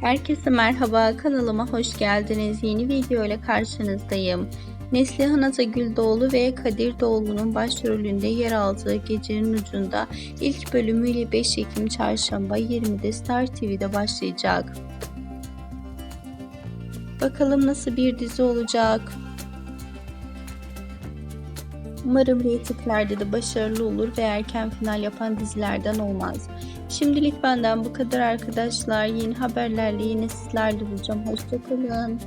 Herkese merhaba kanalıma hoş geldiniz. Yeni video ile karşınızdayım. Neslihan Atagül Doğulu ve Kadir Doğulu'nun başrolünde yer aldığı Gecenin Ucunda ilk bölümüyle 5 Ekim Çarşamba 20'de Star TV'de başlayacak. Bakalım nasıl bir dizi olacak. Umarım reytinglerde de başarılı olur ve erken final yapan dizilerden olmaz. Şimdilik benden bu kadar arkadaşlar. Yeni haberlerle yine sizlerle olacağım. Hoşçakalın.